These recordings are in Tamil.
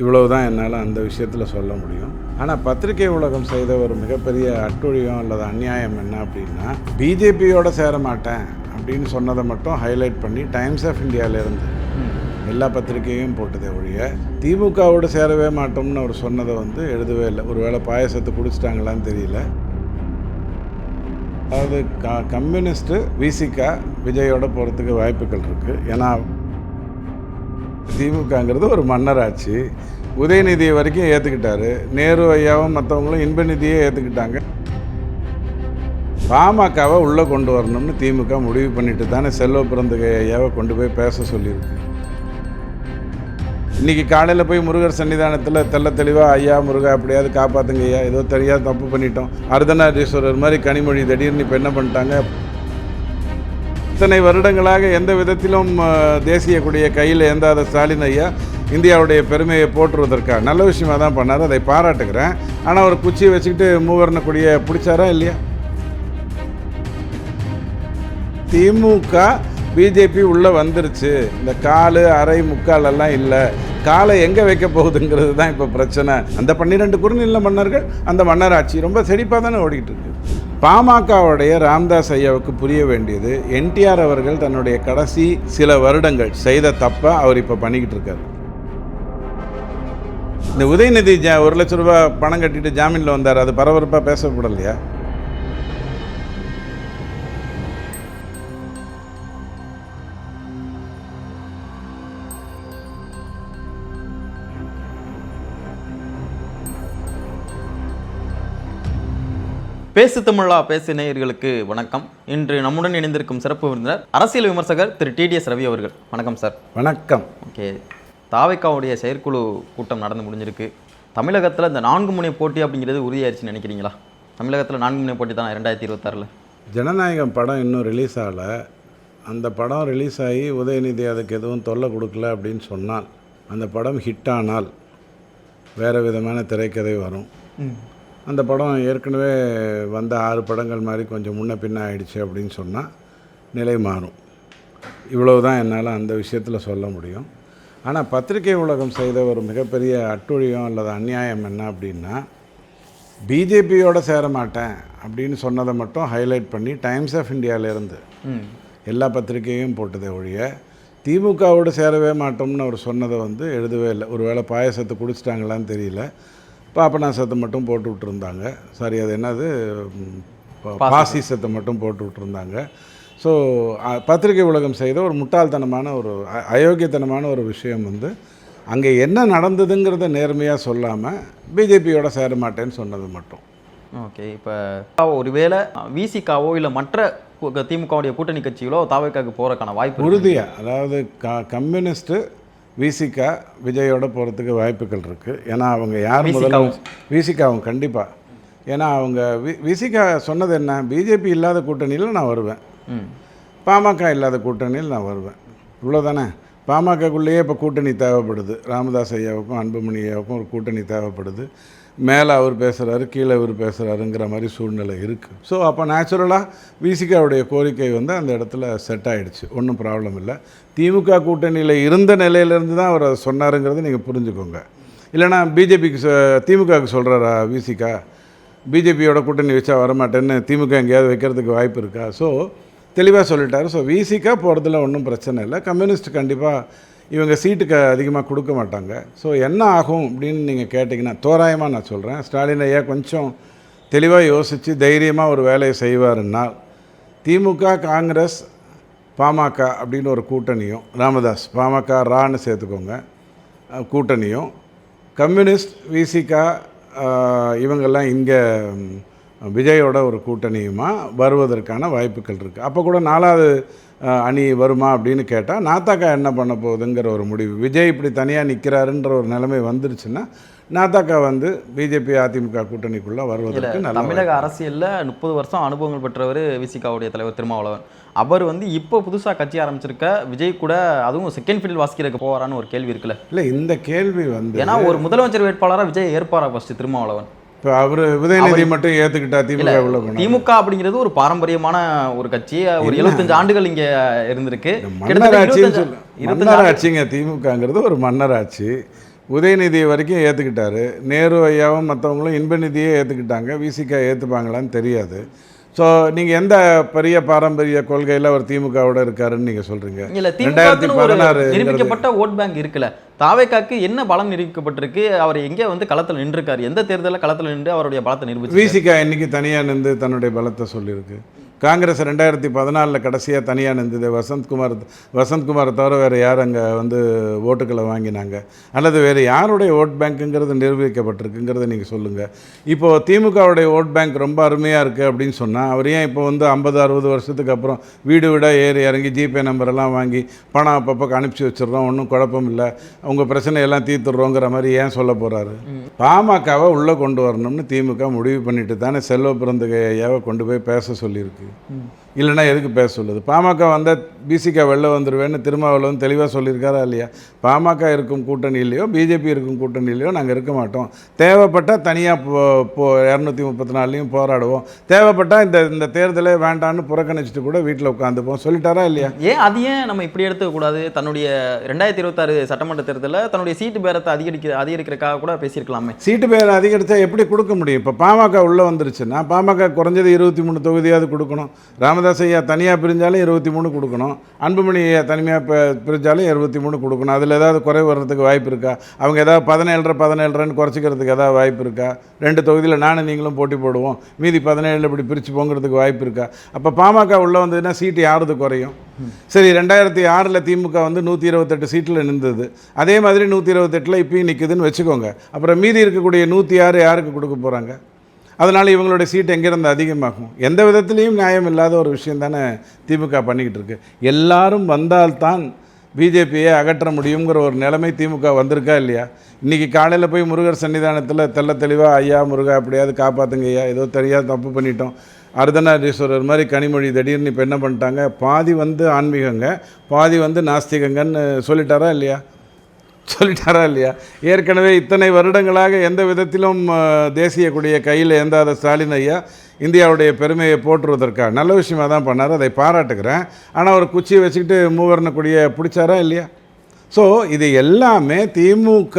இவ்வளவு தான் என்னால் அந்த விஷயத்தில் சொல்ல முடியும். ஆனால் பத்திரிகை உலகம் செய்த ஒரு மிகப்பெரிய அட்டுழியம் அல்லது அநியாயம் என்ன அப்படின்னா பிஜேபியோட சேர மாட்டேன் அப்படின்னு சொன்னதை மட்டும் ஹைலைட் பண்ணி டைம்ஸ் ஆஃப் இந்தியாவிலேருந்து எல்லா பத்திரிகையும் போட்டதே ஒழிய திமுகவோடு சேரவே மாட்டோம்னு அவர் சொன்னதை வந்து எழுதவே இல்லை. ஒருவேளை பாயசத்தை குடிச்சிட்டாங்களான்னு தெரியல. அதாவது க கம்யூனிஸ்ட்டு விசிகா விஜயோட போகிறதுக்கு வாய்ப்புகள் இருக்குது ஏன்னா திமுகங்கிறது ஒரு மன்னராட்சி. உதயநிதியை வரைக்கும் ஏற்றுக்கிட்டாரு நேரு ஐயாவும் மற்றவங்களும் இன்பநிதியே ஏற்றுக்கிட்டாங்க பாமகவை உள்ளே கொண்டு வரணும்னு திமுக முடிவு பண்ணிட்டு தானே செல்வ பிறந்தகை ஐயாவை கொண்டு போய் பேச சொல்லியிருக்கு. இன்றைக்கி காலையில் போய் முருகர் சன்னிதானத்தில் தெள்ள தெளிவாக ஐயா முருகா அப்படியாவது காப்பாற்றுங்க ஐயா. ஏதோ தெரியாது தப்பு பண்ணிட்டோம். அர்த்தநாதீஸ்வரர் மாதிரி கனிமொழி திடீர்னு இப்போ என்ன பண்ணிட்டாங்க? இத்தனை வருடங்களாக எந்த விதத்திலும் தேசிய கொடியை கையில் ஏந்தாத ஸ்டாலின் ஐயா இந்தியாவுடைய பெருமையை போற்றுவதற்காக நல்ல விஷயமா தான் பண்ணார் அதை பாராட்டுக்கிறேன். ஆனால் ஒரு குச்சியை வச்சுக்கிட்டு மூவர்ண கொடியை பிடிச்சாரா இல்லையா? திமுக பிஜேபி உள்ளே வந்துருச்சு. இந்த காலு அரை முக்கால் எல்லாம் இல்லை. காலை எங்கே வைக்க போகுதுங்கிறது தான் இப்போ பிரச்சனை. அந்த பன்னிரெண்டு குறுநில மன்னர்கள் அந்த மன்னராட்சி ரொம்ப செழிப்பாக தானே ஓடிக்கிட்டு இருக்கு. பாமகவுடைய ராம்தாஸ் ஐயாவுக்கு புரிய வேண்டியது என்டிஆர் அவர்கள் தன்னுடைய கடைசி சில வருடங்கள் செய்த தப்பை அவர் இப்போ பண்ணிக்கிட்டு இருக்காரு. இந்த உதயநிதி ஜா ஒரு லட்ச ரூபா பணம் கட்டிட்டு ஜாமீனில் வந்தார் அது பரபரப்பாக பேசப்படலையா? பேசு தமிழா பேசு நேயர்களுக்கு வணக்கம். இன்று நம்முடன் இணைந்திருக்கும் சிறப்பு விருந்தினர் அரசியல் விமர்சகர் திரு டிடிஎஸ் ரவி அவர்கள். வணக்கம் சார். வணக்கம். ஓகே. தாவைக்காவுடைய செயற்குழு கூட்டம் நடந்து முடிஞ்சிருக்கு. தமிழகத்தில் இந்த நான்கு முனை போட்டி அப்படிங்கிறது உறுதியாயிருச்சுன்னு நினைக்கிறீங்களா? தமிழகத்தில் நான்கு முனை போட்டி தான் ரெண்டாயிரத்தி இருபத்தாறில்? ஜனநாயகம் படம் இன்னும் ரிலீஸ் ஆகலை. அந்த படம் ரிலீஸ் ஆகி உதயநிதி அதுக்கு எதுவும் தொல்லை கொடுக்கல அப்படின்னு சொன்னால் அந்த படம் ஹிட் ஆனால் வேறு விதமான திரைக்கதை வரும். அந்த படம் ஏற்கனவே வந்த ஆறு படங்கள் மாதிரி கொஞ்சம் முன்ன பின்ன ஆயிடுச்சு அப்படின்னு சொன்னால் நிலை மாறும். இவ்வளவு தான் என்னால் அந்த விஷயத்தில் சொல்ல முடியும். ஆனால் பத்திரிகை உலகம் செய்த ஒரு மிகப்பெரிய அட்டுழியம் அல்லது அநியாயம் என்ன அப்படின்னா பிஜேபியோட சேர மாட்டேன் அப்படின்னு சொன்னதை மட்டும் ஹைலைட் பண்ணி டைம்ஸ் ஆஃப் இந்தியாவிலேருந்து எல்லா பத்திரிகையும் போட்டதே ஒழிய திமுகவோடு சேரவே மாட்டோம்னு அவர் சொன்னதை வந்து எழுதவே இல்லை. ஒருவேளை பாயசத்தை குடிச்சிட்டாங்களான்னு தெரியல. பாப்பநாசத்தை மட்டும் போட்டு விட்டுருந்தாங்க. சாரி அது என்னது? ம், பா- பாசிசத்தை மட்டும் போட்டு விட்டுருந்தாங்க. ஸோ பத்திரிகை உலகம் செய்த ஒரு முட்டாள்தனமான ஒரு அயோக்கியத்தனமான ஒரு விஷயம் வந்து அங்கே என்ன நடந்ததுங்கிறத நேர்மையாக சொல்லாமல் பிஜேபியோட சேர மாட்டேன்னு சொன்னது மட்டும். ஓகே இப்போ ஒருவேளை விசிகாவோ இல்லை மற்ற திமுகவுடைய கூட்டணி கட்சிகளோ தாவைக்காவுக்கு போகிறக்கான வாய்ப்பு. உறுதியாக அதாவது க கம்யூனிஸ்ட்டு விசிகா விஜயோட போகிறதுக்கு வாய்ப்புகள் இருக்குது ஏன்னா அவங்க யார் முதல்ல விசிகாவும். கண்டிப்பாக ஏன்னா அவங்க வி விசிகா சொன்னது என்ன? பிஜேபி இல்லாத கூட்டணியில் நான் வருவேன். பாமக இல்லாத கூட்டணியில் நான் வருவேன். இவ்வளோதானே பாமகக்குள்ளேயே இப்போ கூட்டணி தேவைப்படுது. ராமதாஸ் ஐயாவுக்கும் அன்புமணி ஐயாவுக்கும் ஒரு கூட்டணி தேவைப்படுது. மேலே அவர் பேசுகிறாரு கீழே இவர் பேசுகிறாருங்கிற மாதிரி சூழ்நிலை இருக்குது ஸோ அப்போ நேச்சுரலாக விசிகாவுடைய கோரிக்கை வந்து அந்த இடத்துல செட் ஆகிடுச்சு ஒன்றும் ப்ராப்ளம் இல்லை. திமுக கூட்டணியில் இருந்த நிலையிலேருந்து தான் அவர் அதை சொன்னாருங்கிறத நீங்கள் புரிஞ்சுக்கோங்க. இல்லைனா பிஜேபிக்கு திமுகவுக்கு சொல்கிறாரா விசிகா பிஜேபியோட கூட்டணி வச்சா வரமாட்டேன்னு திமுக எங்கேயாவது வைக்கிறதுக்கு வாய்ப்பு இருக்கா? ஸோ தெளிவாக சொல்லிட்டார். ஸோ விசிக்கா போகிறதுல ஒன்றும் பிரச்சனை இல்லை. கம்யூனிஸ்ட் கண்டிப்பாக இவங்க சீட்டுக்கு அதிகமாக கொடுக்க மாட்டாங்க. ஸோ என்ன ஆகும் அப்படின்னு நீங்கள் கேட்டிங்கன்னா தோராயமாக நான் சொல்கிறேன் ஸ்டாலின் ஐயா கொஞ்சம் தெளிவாக யோசித்து தைரியமாக ஒரு வேலையை செய்வாருன்னா திமுக காங்கிரஸ் பாமக அப்படின்னு ஒரு கூட்டணியும் ராமதாஸ் பாமக ரான்னு சேர்த்துக்கோங்க கூட்டணியும் கம்யூனிஸ்ட் விசிகா இவங்கெல்லாம் இங்கே விஜயோட ஒரு கூட்டணியுமா வருவதற்கான வாய்ப்புகள் இருக்குது அப்போ கூட நாலாவது அணி வருமா அப்படின்னு கேட்டால் நாத்தாக்கா என்ன பண்ண போகுதுங்கிற ஒரு முடிவு. விஜய் இப்படி தனியாக நிற்கிறாருன்ற ஒரு நிலைமை வந்துருச்சுன்னா நாத்தாக்கா வந்து பிஜேபி அதிமுக கூட்டணிக்குள்ளே வருவதற்கு தமிழக அரசியல்ல முப்பது வருஷம் அனுபவங்கள் பெற்றவர் விசிகாவுடைய தலைவர் திருமாவளவன். அவர் வந்து இப்போ புதுசா கட்சி ஆரம்பிச்சிருக்க விஜய் கூட அதுவும் செகண்ட் ஃபீல்ட் வாசிக்கிறதுக்கு போவாரான்னு ஒரு கேள்வி இருக்குல்ல. இல்லை இந்த கேள்வி வந்து ஏன்னா ஒரு முதலமைச்சர் வேட்பாளரா விஜய் ஏற்பாரா ஃபர்ஸ்ட் திருமாவளவன்? இப்போ அவர் உதயநிதி மட்டும் ஏற்றுக்கிட்டா திமுக போனார் திமுக அப்படிங்கிறது ஒரு பாரம்பரியமான ஒரு கட்சி. ஒரு எழுபத்தஞ்சு ஆண்டுகள் இங்க இருந்திருக்கு. கிட்டத்தட்ட மன்னராட்சின்னு 25 சொல்லு 25 மன்னராட்சிங்க திமுகங்கிறது ஒரு மன்னராட்சி. உதயநிதி வரைக்கும் ஏற்றுக்கிட்டாரு நேரு ஐயாவும் மற்றவங்களும் இன்பநிதியே ஏற்றுக்கிட்டாங்க விசிகா ஏற்றுப்பாங்களான்னு தெரியாது. ஸோ நீங்கள் எந்த பெரிய பாரம்பரிய கொள்கையில் அவர் திமுகவோட இருக்காருன்னு நீங்கள் சொல்கிறீங்க இல்ல ரெண்டாயிரத்தி பதினாறு நிரூபிக்கப்பட்ட ஓட் பேங்க் இருக்குல்ல. தாவேக்காக்கு என்ன பலம் நிரூபிக்கப்பட்டிருக்கு? அவர் எங்கே வந்து களத்தில் நின்றுருக்கார்? எந்த தேர்தலில் களத்தில் நின்று அவருடைய பலத்தை நிரூபிச்சு விசிகா இன்னைக்கு தனியாக நின்று தன்னுடைய பலத்தை சொல்லியிருக்கு. காங்கிரஸ் ரெண்டாயிரத்தி பதினாலில் கடைசியாக தனியாக நின்றுது. வசந்த்குமார் வசந்த்குமாரை தவிர வேறு யார் அங்கே வந்து ஓட்டுக்களை வாங்கினாங்க? அல்லது வேறு யாருடைய ஓட் பேங்க்குங்கிறது நிரூபிக்கப்பட்டிருக்குங்கிறத நீங்கள் சொல்லுங்கள் இப்போது திமுகவுடைய ஓட் பேங்க் ரொம்ப அருமையாக இருக்குது அப்படின்னு சொன்னால் அவர் ஏன் இப்போ வந்து ஐம்பது அறுபது வருஷத்துக்கு அப்புறம் வீடு வீடாக ஏறி இறங்கி ஜிபே நம்பரெல்லாம் வாங்கி பணம் அப்பப்போ அனுப்பிச்சி வச்சிடுறோம் ஒன்றும் குழப்பம் இல்லை. உங்கள் பிரச்சனையெல்லாம் தீர்த்துடுறோங்கிற மாதிரி ஏன் சொல்ல போகிறாரு பாமகவை உள்ளே கொண்டு வரணும்னு திமுக முடிவு பண்ணிட்டு தானே செல்வ பிறந்தகை கொண்டு போய் பேச சொல்லியிருக்கு. 嗯。இல்லைன்னா எதுக்கு பேச சொல்லுது? பாமக வந்தால் பிசிகா வெளில வந்துடுவேன்னு திருமாவளவன் தெளிவாக சொல்லியிருக்காரா இல்லையா? பாமக இருக்கும் கூட்டணியிலையோ பிஜேபி இருக்கும் கூட்டணியிலையோ நாங்கள் இருக்க மாட்டோம். தேவைப்பட்டால் தனியாக போ போ இரநூத்தி முப்பத்தி நாலுலையும் போராடுவோம். தேவைப்பட்டால் இந்த இந்த தேர்தலே வேண்டான்னு புறக்கணிச்சிட்டு கூட வீட்டில் உட்காந்துப்போம். சொல்லிட்டாரா இல்லையா? ஏன் அது ஏன் நம்ம இப்படி எடுத்துக்கக்கூடாது தன்னுடைய ரெண்டாயிரத்தி இருபத்தாறு சட்டமன்ற தேர்தலில் தன்னுடைய சீட்டு பேரத்தை அதிகரிக்க அதிகரிக்கிறதுக்காக கூட பேசியிருக்கலாமே. சீட்டு பேர் அதிகரித்தா எப்படி கொடுக்க முடியும்? இப்போ பாமக உள்ளே வந்துருச்சுன்னா பாமக குறைஞ்சது இருபத்தி மூணு தொகுதியாவது கொடுக்கணும். ராமதாஸ் ஐயா தனியாக பிரிஞ்சாலும் இருபத்தி மூணு கொடுக்கணும். அன்புமணி ஐயா தனியாக பிரிஞ்சாலும் இருபத்தி மூணு கொடுக்கணும். அதில் ஏதாவது குறை வர்றதுக்கு வாய்ப்பு இருக்கா? அவங்க ஏதாவது பதினேழரை பதினேழரைன்னு குறைச்சிக்கிறதுக்கு ஏதாவது வாய்ப்பு இருக்கா? ரெண்டு தொகுதியில் நானும் நீங்களும் போட்டி போடுவோம். மீதி பதினேழில் இப்படி பிரித்து போங்கிறதுக்கு வாய்ப்பு இருக்கா? அப்போ பாமக உள்ளே வந்ததுன்னா சீட்டு யாரது குறையும்? சரி ரெண்டாயிரத்தி ஆறில் திமுக வந்து நூற்றி இருபத்தெட்டு சீட்டில் நின்றுது. அதே மாதிரி நூற்றி இருபத்தெட்டில் இப்பயும் நிற்குதுன்னு வச்சுக்கோங்க. அப்புறம் மீதி இருக்கக்கூடிய நூற்றி ஆறு யாருக்கு கொடுக்க போகிறாங்க அதனால் இவங்களுடைய சீட் எங்கேருந்து அதிகமாகும்? எந்த விதத்துலேயும் நியாயம் இல்லாத ஒரு விஷயம் தானே திமுக பண்ணிக்கிட்டு இருக்கு. எல்லாரும் வந்தால்தான் பிஜேபியை அகற்ற முடியுங்கிற ஒரு நிலைமை திமுக வந்திருக்கா இல்லையா? இன்றைக்கி காலையில் போய் முருகர் சன்னிதானத்தில் தெள்ள தெளிவாக ஐயா முருகா அப்படியாவது காப்பாற்றுங்க ஐயா. ஏதோ தெரியாது தப்பு பண்ணிட்டோம். அர்த்தநாரீஸ்வரர் மாதிரி கனிமொழி திடீர்னு இப்போ என்ன பண்ணிட்டாங்க? பாதி வந்து ஆன்மீகங்க பாதி வந்து நாஸ்திகங்கன்னு சொல்லிட்டாரா இல்லையா? சொல்லிட்டாரா இல்லையா? ஏற்கனவே இத்தனை வருடங்களாக எந்த விதத்திலும் தேசிய கொடியை கையில் ஏந்தாத ஸ்டாலின் ஐயா இந்தியாவுடைய பெருமையை போற்றுவதற்காக நல்ல விஷயமாக தான் பண்ணார் அதை பாராட்டுக்கிறேன். ஆனால் ஒரு குச்சியை வச்சுக்கிட்டு மூவர்ண கொடியை பிடிச்சாரா இல்லையா? ஸோ இது எல்லாமே திமுக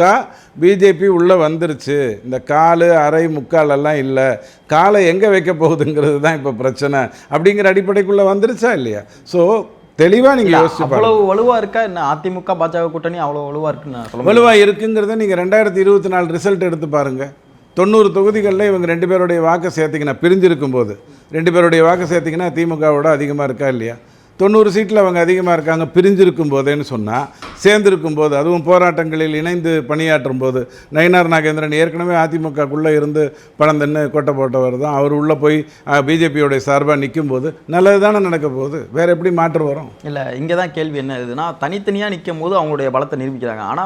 பிஜேபி உள்ளே வந்துருச்சு. இந்த காலு அரை முக்கால் எல்லாம் இல்லை. காலை எங்கே வைக்க போகுதுங்கிறது தான் இப்போ பிரச்சனை அப்படிங்கிற அடிப்படைக்குள்ளே வந்துருச்சா இல்லையா? ஸோ தெளிவாக நீங்கள் யோசிச்சு. அவ்வளவு வலுவா இருக்கா என்ன? அதிமுக பாஜக கூட்டணி அவ்வளவு வலுவா இருக்குன்னு வலுவாக இருக்குங்கிறத நீங்கள் ரெண்டாயிரத்தி இருபத்தி நாலு ரிசல்ட் எடுத்து பாருங்கள் தொண்ணூறு தொகுதிகளில் இவங்க ரெண்டு பேருடைய வாக்கு சேர்த்திங்கன்னா பிரிஞ்சிருக்கும் போது ரெண்டு பேருடைய வாக்கு சேர்த்திங்கன்னா திமுகவோட அதிகமாக இருக்கா இல்லையா? தொண்ணூறு சீட்டில் அவங்க அதிகமாக இருக்காங்க பிரிஞ்சிருக்கும் போதேன்னு சொன்னால் சேர்ந்திருக்கும் போது அதுவும் போராட்டங்களில் இணைந்து பணியாற்றும் போது நயினார் நாகேந்திரன் ஏற்கனவே அதிமுகக்குள்ளே இருந்து பணம் தன்னு கொட்டை போட்டவர் தான். அவர் உள்ளே போய் பிஜேபியோடைய சார்பாக நிற்கும் போது நல்லது தானே நடக்க போகுது? வேறு எப்படி மாற்று வரும்? இல்ல இங்க தான் கேள்வி என்ன இதுனா தனித்தனியா நிற்கும் போது அவங்களுடைய பலத்தை நிரூபிக்கிறாங்க. ஆனா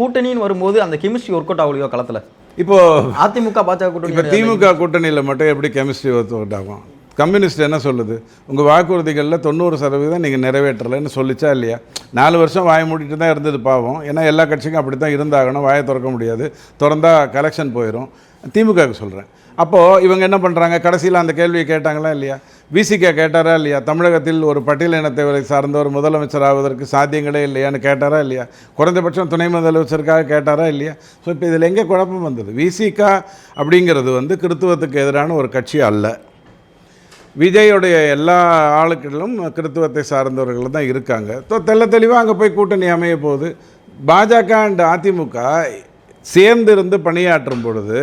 கூட்டணின்னு வரும்போது அந்த கெமிஸ்ட்ரி ஒர்க் அவுட் ஆகலையோ களத்துல? இப்போது அதிமுக பாஜக இப்போ கூட்டணி திமுக கூட்டணியில் மட்டும் எப்படி கெமிஸ்ட்ரி ஒர்க் அவுட் ஆகும்? கம்யூனிஸ்ட் என்ன சொல்லுது? உங்கள் வாக்குறுதிகளில் தொண்ணூறு சதவீதம் நீங்கள் நிறைவேற்றலைன்னு சொல்லிச்சா இல்லையா? நாலு வருஷம் வாயை மூடிட்டு தான் இருந்தது பாவம். ஏன்னா எல்லா கட்சிக்கும் அப்படி தான் இருந்தாகணும். வாயை திறக்க முடியாது. திறந்தா கலெக்ஷன் போயிடும் திமுகவுக்கு சொல்கிறேன் அப்போது இவங்க என்ன பண்ணுறாங்க கடைசியில் அந்த கேள்வியை கேட்டாங்களா இல்லையா? விசிகே கேட்டாரா இல்லையா? தமிழகத்தில் ஒரு பட்டியல் இனத்தவரை சார்ந்தவர் முதலமைச்சர் ஆவதற்கு சாத்தியங்களே இல்லையான்னு கேட்டாரா இல்லையா? குறைந்தபட்சம் துணை முதலமைச்சருக்காக கேட்டாரா இல்லையா? ஸோ இப்போ இதில் எங்கே குழப்பம் வந்தது? விசிகா அப்படிங்கிறது வந்து கிறித்துவத்துக்கு எதிரான ஒரு கட்சி அல்ல. விஜயோடைய எல்லா ஆளுக்களும் கிறித்துவத்தை சார்ந்தவர்கள் தான் இருக்காங்க. ஸோ தெள்ள தெளிவாக அங்கே போய் கூட்டணி அமைய போகுது. பாஜக அண்ட் அதிமுக சேர்ந்து இருந்து பணியாற்றும் பொழுது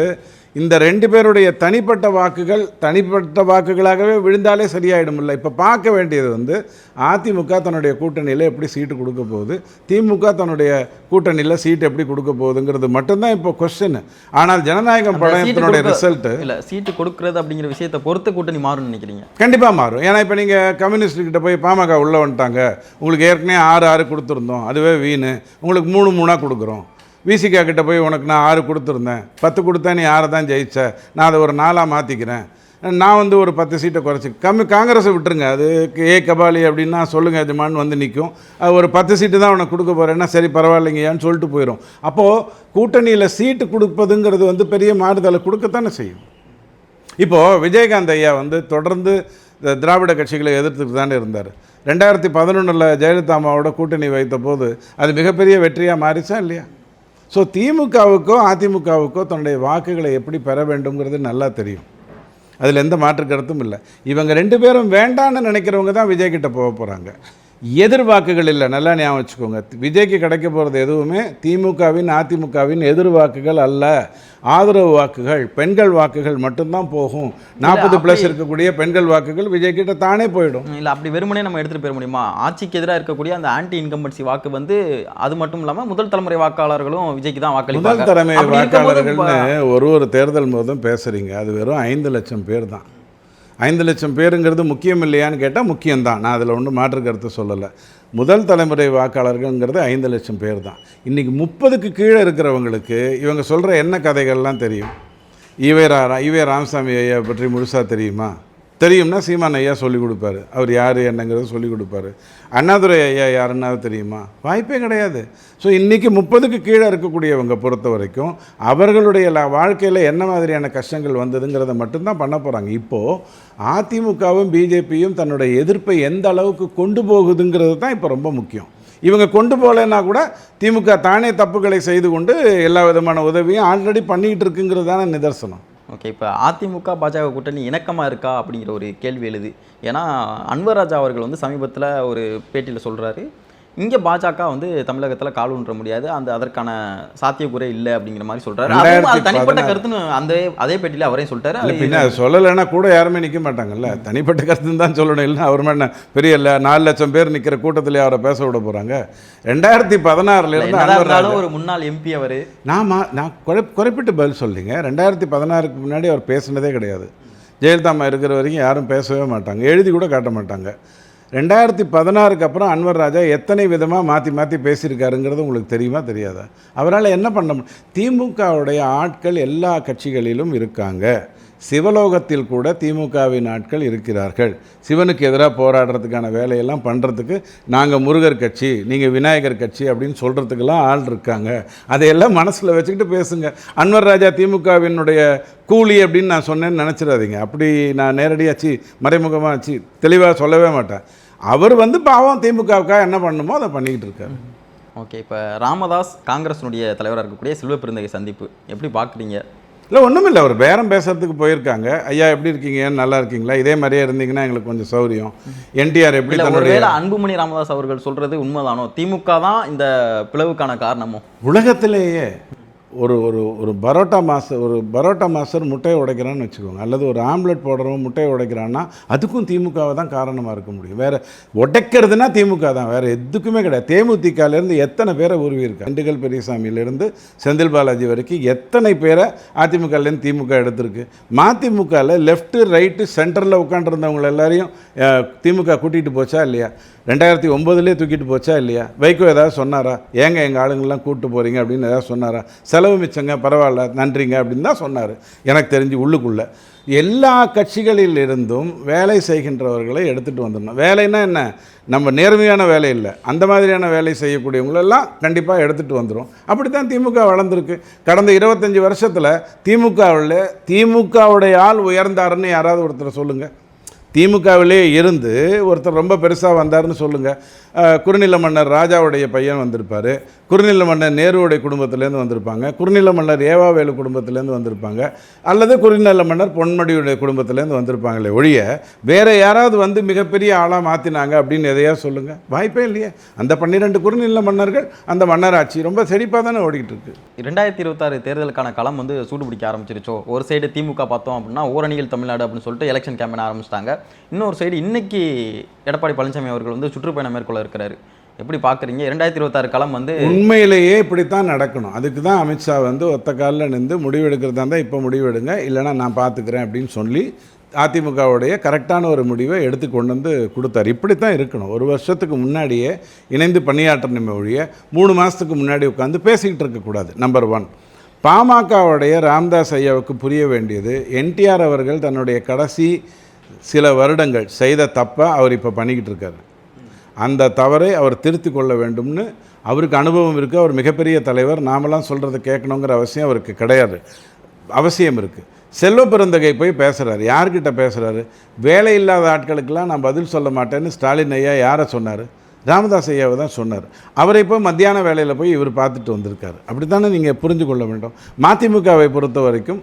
இந்த ரெண்டு பேருடைய தனிப்பட்ட வாக்குகள் தனிப்பட்ட வாக்குகளாகவே விழுந்தாலே சரியாயிடும்ல. இப்போ பார்க்க வேண்டியது வந்து அதிமுக தன்னுடைய கூட்டணியில் எப்படி சீட்டு கொடுக்க போகுது திமுக தன்னுடைய கூட்டணியில் சீட்டு எப்படி கொடுக்க போகுதுங்கிறது மட்டும்தான் இப்போ கொஸ்டின் ஆனால் ஜனநாயகம் கொடுக்க- ரிசல்ட்டு இல்ல சீட்டு கொடுக்கறது அப்படிங்கிற விஷயத்தை பொறுத்து கூட்டணி மாறும்னு நினைக்கிறீங்க? கண்டிப்பாக மாறும். ஏன்னா இப்போ நீங்கள் கம்யூனிஸ்ட்டுக்கிட்ட போய் பாமக உள்ளே வந்துட்டாங்க. உங்களுக்கு ஏற்கனவே ஆறு ஆறு கொடுத்துருந்தோம். அதுவே வீணு. உங்களுக்கு மூணு மூணாக கொடுக்குறோம். விசிகா கிட்ட போய் உனக்கு நான் ஆறு கொடுத்துருந்தேன். பத்து கொடுத்தா நீ ஆறு தான் ஜெயிச்ச. நான் அதை ஒரு நாளாக மாற்றிக்கிறேன் நான் வந்து ஒரு பத்து சீட்டை குறைச்சி கம்மி காங்கிரஸை விட்டுருங்க. அது ஏ கபாலி அப்படின்னா சொல்லுங்கள் எஜமான்னு வந்து நிற்கும் அது ஒரு பத்து சீட்டு தான் உனக்கு கொடுக்க போகிறேன்னா சரி பரவாயில்லைங்கயான்னு சொல்லிட்டு போயிடும் அப்போது கூட்டணியில் சீட்டு கொடுப்பதுங்கிறது வந்து பெரிய மாறுதலை கொடுக்கத்தானே செய்யும். இப்போது விஜயகாந்த் ஐயா வந்து தொடர்ந்து இந்த திராவிட கட்சிகளை எதிர்த்துட்டு தானே இருந்தார். ரெண்டாயிரத்தி பதினொன்றில் ஜெயலலிதா அம்மாவோட கூட்டணி வைத்த போது அது மிகப்பெரிய வெற்றியாக மாறிச்சா இல்லையா? ஸோ திமுகவுக்கோ அதிமுகவுக்கோ தன்னுடைய வாக்குகளை எப்படி பெற வேண்டுங்கிறது நல்லா தெரியும். அதில் எந்த மாற்று கருத்தும் இல்லை. இவங்க ரெண்டு பேரும் வேண்டான்னு நினைக்கிறவங்க தான் விஜய் கிட்ட போக போகிறாங்க எதிர்வாக்குகள் இல்லை நல்லா ஞாபகம் வச்சுக்கோங்க. விஜய்க்கு கிடைக்க போகிறது எதுவுமே திமுகவின் அதிமுகவின் எதிர்வாக்குகள் அல்ல. ஆதரவு வாக்குகள் பெண்கள் வாக்குகள் மட்டும்தான் போகும். நாற்பது ப்ளஸ் இருக்கக்கூடிய பெண்கள் வாக்குகள் விஜய் கிட்ட தானே போயிடும். இல்லை அப்படி வெறுமனே நம்ம எடுத்துகிட்டு போயிட முடியுமா? ஆட்சிக்கு எதிராக இருக்கக்கூடிய அந்த ஆன்டி இன்கம்பன்சி வாக்கு வந்து அது மட்டும் இல்லாமல் முதல் தலைமுறை வாக்காளர்களும் விஜய்க்கு தான் முதல் வாக்களிப்பாங்க தலைமை அப்படி இருக்கும்போது வாக்காளர்கள்னு ஒரு ஒரு தேர்தல் போதும் பேசுகிறீங்க அது வெறும் ஐந்து லட்சம் பேர் தான். ஐந்து லட்சம் பேருங்கிறது முக்கியம் இல்லையான்னு கேட்டால் முக்கியம்தான். நான் அதில் ஒன்றும் மாற்று கருத்து சொல்லலை. முதல் தலைமுறை வாக்காளர்கள்ங்கிறது ஐந்து லட்சம் பேர் தான் இன்றைக்கி முப்பதுக்கு கீழே இருக்கிறவங்களுக்கு இவங்க சொல்கிற என்ன கதைகள்லாம் தெரியும். ஈவே ரா ஈவே ராமசாமி ஐயா பற்றி முழுசாக தெரியுமா? தெரியும்னா சீமான் ஐயா சொல்லிக் கொடுப்பாரு. அவர் யார் என்னங்கிறத சொல்லிக் கொடுப்பாரு. அண்ணாதுரை ஐயா யாருன்னா தெரியுமா? வாய்ப்பே கிடையாது. ஸோ இன்றைக்கி முப்பதுக்கு கீழே இருக்கக்கூடியவங்க பொறுத்த வரைக்கும் அவர்களுடைய வாழ்க்கையில் என்ன மாதிரியான கஷ்டங்கள் வந்ததுங்கிறத மட்டும்தான் பண்ண போகிறாங்க இப்போது அதிமுகவும் பிஜேபியும் தன்னுடைய எதிர்ப்பை எந்த அளவுக்கு கொண்டு போகுதுங்கிறது தான் இப்போ ரொம்ப முக்கியம். இவங்க கொண்டு போகலைன்னா கூட திமுக தானே தப்புகளை செய்து கொண்டு எல்லா விதமான உதவியும் ஆல்ரெடி பண்ணிக்கிட்டு இருக்குங்கிறது தானே நிதர்சனம். ஓகே இப்போ அதிமுக பாஜக கூட்டணி இணக்கமாக இருக்கா அப்படிங்கிற ஒரு கேள்வி எழுது. ஏன்னா அன்வர் ராஜா அவர்கள் வந்து சமீபத்தில் ஒரு பேட்டியில் சொல்கிறாரு இங்கே பாஜக வந்து தமிழகத்தில் கால் ஊன்ற முடியாது. அந்த அதற்கான சாத்தியக்கூறே இல்லை அப்படிங்கிற மாதிரி சொல்கிறாரு தனிப்பட்ட. கருத்துன்னு அந்த அதே பேட்டியில் அவரே சொல்லிட்டாரு. பின்ன சொல்லலைன்னா கூட யாருமே நிற்க மாட்டாங்கல்ல. தனிப்பட்ட கருத்துன்னு தான் சொல்லணும். இல்லை அவர் என்ன பெரிய இல்லை நாலு லட்சம் பேர் நிற்கிற கூட்டத்தில் அவரை பேச விட போகிறாங்க ரெண்டாயிரத்தி பதினாறுலேருந்து ஒரு முன்னாள் எம்பி அவர். நான் மா- நான் குறை குறிப்பிட்டு பதில் சொல்லிங்க. ரெண்டாயிரத்தி பதினாறுக்கு முன்னாடி அவர் பேசினதே கிடையாது. ஜெயலலிதா இருக்கிற வரைக்கும் யாரும் பேசவே மாட்டாங்க. எழுதி கூட காட்ட மாட்டாங்க. ரெண்டாயிரத்தி பதினாறுக்கு அப்புறம் அன்வர் ராஜா எத்தனை விதமாக மாற்றி மாற்றி பேசியிருக்காருங்கிறது உங்களுக்கு தெரியுமா தெரியாதா? அவரால் என்ன பண்ண முடியும்? திமுகவுடைய ஆட்கள் எல்லா கட்சிகளிலும் இருக்காங்க. சிவலோகத்தில் கூட திமுகவின் ஆட்கள் இருக்கிறார்கள். சிவனுக்கு எதிராக போராடுறதுக்கான வேலையெல்லாம் பண்ணுறதுக்கு நாங்கள் முருகர் கட்சி நீங்கள் விநாயகர் கட்சி அப்படின்னு சொல்கிறதுக்கெல்லாம் ஆள் இருக்காங்க. அதையெல்லாம் மனசில் வச்சுக்கிட்டு பேசுங்க. அன்வர் ராஜா திமுகவினுடைய கூலி அப்படின்னு நான் சொன்னேன்னு நினச்சிடாதீங்க. அப்படி நான் நேரடியாச்சு மறைமுகமாக ஆச்சு தெளிவாக சொல்லவே மாட்டேன். அவர் வந்து பாவம் திமுகவுக்காக என்ன பண்ணணுமோ அதை பண்ணிக்கிட்டு இருக்காரு. ஓகே இப்போ ராமதாஸ் காங்கிரஸினுடைய தலைவராக இருக்கக்கூடிய செல்வ பெருந்தகை சந்திப்பு எப்படி பார்க்குறீங்க? இல்லை ஒன்றும் இல்லை. அவர் பேரம் பேசுறதுக்கு போயிருக்காங்க. ஐயா எப்படி இருக்கீங்க? நல்லா இருக்கீங்களா? இதே மாதிரியே இருந்தீங்கன்னா எங்களுக்கு கொஞ்சம் சௌரியம். என்டிஆர் எப்படி ஒருவேளை அன்புமணி ராமதாஸ் அவர்கள் சொல்றது உண்மைதானோ? திமுக தான் இந்த பிளவுக்கான காரணமோ? உலகத்திலேயே ஒரு ஒரு ஒரு பரோட்டா மாஸ்டர் ஒரு பரோட்டா மாஸ்டர் முட்டையை உடைக்கிறான்னு வச்சுக்கோங்க. அல்லது ஒரு ஆம்லெட் போடுறவன் முட்டையை உடைக்கிறான்னா அதுக்கும் திமுகவை தான் காரணமாக இருக்க முடியும். வேறு உடைக்கிறதுனா திமுக தான். வேறு எதுக்குமே கிடையாது. தேமுதிகலேருந்து எத்தனை பேரை உருவிருக்கு திண்டுக்கல் பெரியசாமியிலேருந்து செந்தில் பாலாஜி வரைக்கும் எத்தனை பேரை அதிமுகலேருந்து திமுக எடுத்திருக்கு? மதிமுகவில் லெஃப்ட்டு ரைட்டு சென்டரில் உட்காந்துருந்தவங்க எல்லாரையும் திமுக கூட்டிகிட்டு போச்சா இல்லையா? ரெண்டாயிரத்தி ஒம்பதுலேயே தூக்கிட்டு போச்சா இல்லையா? வைகோ ஏதாவது சொன்னாரா? ஏங்க எங்கள் ஆளுங்கள்லாம் கூப்பிட்டு போகிறீங்க அப்படின்னு ஏதாவது சொன்னாரா? செலவு மிச்சங்க பரவாயில்ல நன்றிங்க அப்படின்னு தான் சொன்னார். எனக்கு தெரிஞ்சு உள்ளுக்குள்ளே. எல்லா கட்சிகளிலிருந்தும் வேலை செய்கின்றவர்களை எடுத்துகிட்டு வந்துடணும். வேலைன்னா என்ன? நம்ம நேர்மையான வேலை இல்லை. அந்த மாதிரியான வேலை செய்யக்கூடியவங்களெல்லாம் கண்டிப்பாக எடுத்துகிட்டு வந்துடும் அப்படி தான் திமுக வளர்ந்துருக்கு. கடந்த இருபத்தஞ்சி வருஷத்தில் திமுகவில் திமுகவுடைய ஆள் உயர்ந்தாருன்னு யாராவது ஒருத்தர் சொல்லுங்கள் திமுகவிலே இருந்து ஒருத்தர் ரொம்ப பெருசாக வந்தாருன்னு சொல்லுங்கள் குறுநில மன்னர் ராஜாவுடைய பையன் வந்திருப்பார். குறுநில மன்னர் நேருவுடைய குடும்பத்திலேருந்து வந்திருப்பாங்க. குறுநில மன்னர் ஏவாவேலு குடும்பத்திலேருந்து வந்திருப்பாங்க. அல்லது குறுநில மன்னர் பொன்மடியுடைய குடும்பத்திலேருந்து வந்திருப்பாங்களே ஒழிய வேறு யாராவது வந்து மிகப்பெரிய ஆளாக மாற்றினாங்க அப்படின்னு எதையா சொல்லுங்கள் வாய்ப்பே இல்லையே. அந்த பன்னிரெண்டு குறுநில மன்னர்கள் அந்த மன்னராட்சி ரொம்ப செழிப்பாக தானே ஓடிக்கிட்டு இருக்கு. ரெண்டாயிரத்தி இருபத்தாறு தேர்தலுக்கான களம் வந்து சூடு பிடிக்க ஆரம்பிச்சிருச்சோ? ஒரு சைடு திமுக பார்த்தோம் அப்படின்னா ஓரணியில் தமிழ்நாடு அப்படின்னு சொல்லிட்டு எலெக்ஷன் கேம்பெயின் ஆரம்பிச்சிட்டாங்க. இன்னொரு சைடு இன்னைக்கு எடப்பாடி பழனிசாமி அவர்கள் வந்து சுற்றுப்பயணம் மேற்கொள்ள இருக்கிறாரு. எப்படி பார்க்குறீங்க? ரெண்டாயிரத்தி இருபத்தாறு காலம் வந்து உண்மையிலேயே இப்படித்தான் நடக்கணும். அதுக்கு தான் அமித்ஷா வந்து ஒத்த காலில் நின்று முடிவெடுக்கிறதா இருந்தால் இப்போ முடிவெடுங்க இல்லைன்னா நான் பார்த்துக்கிறேன் அப்படின்னு சொல்லி அதிமுகவுடைய கரெக்டான ஒரு முடிவை எடுத்து கொண்டு வந்து கொடுத்தாரு. இப்படி தான் இருக்கணும். ஒரு வருஷத்துக்கு முன்னாடியே இணைந்து பணியாற்றணுமே ஒழிய மூணு மாதத்துக்கு முன்னாடி உட்காந்து பேசிக்கிட்டு இருக்கக்கூடாது நம்பர் ஒன் பாமகவுடைய ராம்தாஸ் ஐயாவுக்கு புரிய வேண்டியது என்டிஆர் அவர்கள் தன்னுடைய கடைசி சில வருடங்கள் செய்த தப்பை அவர் இப்போ பண்ணிக்கிட்டு இருக்காரு. அந்த தவறை அவர் திருத்தி கொள்ள வேண்டும்னு அவருக்கு அனுபவம் இருக்குது அவர் மிகப்பெரிய தலைவர். நாமெல்லாம் சொல்கிறத கேட்கணுங்கிற அவசியம் அவருக்கு கிடையாது. அவசியம் இருக்குது செல்வ பிறந்தகை போய் பேசுகிறாரு யார்கிட்ட பேசுகிறாரு வேலை இல்லாத ஆட்களுக்கெல்லாம் நான் பதில் சொல்ல மாட்டேன்னு ஸ்டாலின் ஐயா யாரை சொன்னார்? ராமதாஸ் ஐயாவை தான் சொன்னார். அவரை இப்போ மத்தியான வேலையில் போய் இவர் பார்த்துட்டு வந்திருக்காரு. அப்படி தானே நீங்கள் புரிஞ்சு கொள்ள வேண்டும். மதிமுகவை பொறுத்த வரைக்கும்